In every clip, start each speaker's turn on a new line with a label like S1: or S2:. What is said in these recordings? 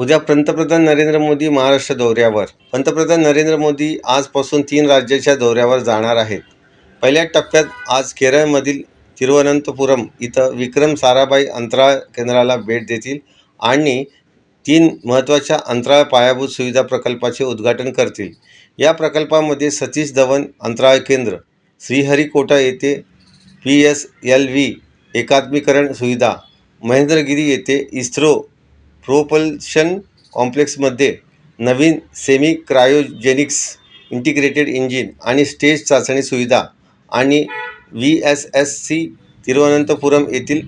S1: उद्या पंतप्रधान नरेंद्र मोदी महाराष्ट्र दौऱ्यावर. पंतप्रधान नरेंद्र मोदी आजपासून तीन राज्याच्या दौऱ्यावर जाणार आहेत. पहिल्या टप्प्यात आज केरळमधील तिरुवनंतपुरम इथं विक्रम साराभाई अंतराळ केंद्राला भेट देतील आणि तीन महत्त्वाच्या अंतराळ पायाभूत सुविधा प्रकल्पाचे उद्घाटन करतील. या प्रकल्पामध्ये सतीश धवन अंतराळ केंद्र श्रीहरिकोटा येथे पी एस एल व्ही एकात्मीकरण सुविधा महेंद्रगिरी येथे इस्रो प्रोपल्शन कॉम्प्लेक्समध्ये नवीन सेमी क्रायोजेनिक्स इंटिग्रेटेड इंजिन आणि स्टेज चाचणी सुविधा आणि V S S C Thiruvananthapuram येथील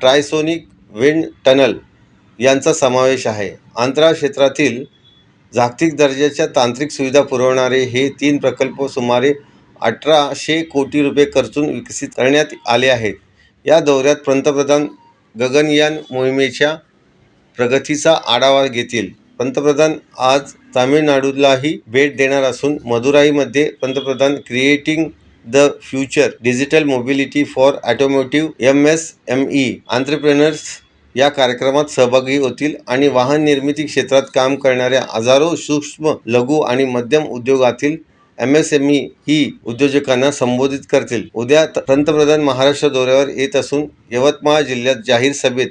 S1: ट्रायसोनिक विंड टनल यांचा समावेश आहे. अंतराळ क्षेत्रातील जागतिक दर्जाच्या तांत्रिक सुविधा पुरवणारे हे तीन प्रकल्प सुमारे अठराशे कोटी रुपये खर्चून विकसित करण्यात आले आहेत. या दौऱ्यात पंतप्रधान गगनयान मोहिमेच्या प्रगतीचा आढावा घेतील. पंतप्रधान आज तामिळनाडूलाही भेट देणार असून मदुराईमध्ये पंतप्रधान creating the future digital mobility for automotive M S M E entrepreneurs या कार्यक्रमात सहभागी होतील आणि वाहन निर्मिती क्षेत्रात काम करणाऱ्या हजारो सूक्ष्म लघु आणि मध्यम उद्योगातील एम एस एम ई ही उद्योजकांना संबोधित करतील. उद्या त- पंतप्रधान महाराष्ट्र दौऱ्यावर येत असून यवतमाळ जिल्ह्यात जाहीर सभेत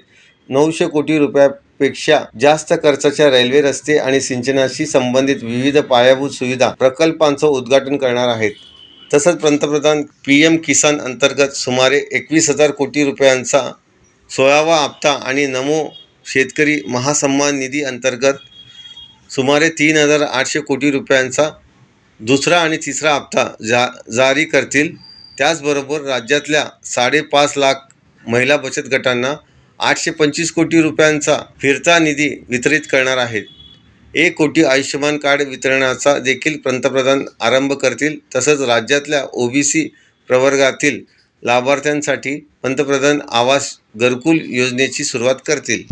S1: नऊशे कोटी रुपया पेक्षा जास्त खर्चाच्या रेल्वे रस्ते आणि सिंचनाशी संबंधित विविध पायाभूत सुविधा प्रकल्पांचं उद्घाटन करणार आहेत. तसंच पंतप्रधान पी एम किसान अंतर्गत सुमारे एकवीस हजार कोटी रुपयांचा सोळावा हप्ता आणि नमो शेतकरी महासन्मान निधी अंतर्गत सुमारे तीन हजार आठशे कोटी रुपयांचा दुसरा आणि तिसरा हप्ता जा जारी करतील. त्याचबरोबर राज्यातल्या साडेपाच लाख महिला बचत गटांना आठशे पंचवीस कोटी रुपयांचा फिरता निधी वितरित करणार आहेत. एक कोटी आयुष्यमान कार्ड वितरणाचा देखील पंतप्रधान आरंभ करतील तसंच राज्यातल्या ओ बी सी प्रवर्गातील लाभार्थ्यांसाठी पंतप्रधान आवास घरकुल योजनेची सुरुवात करतील.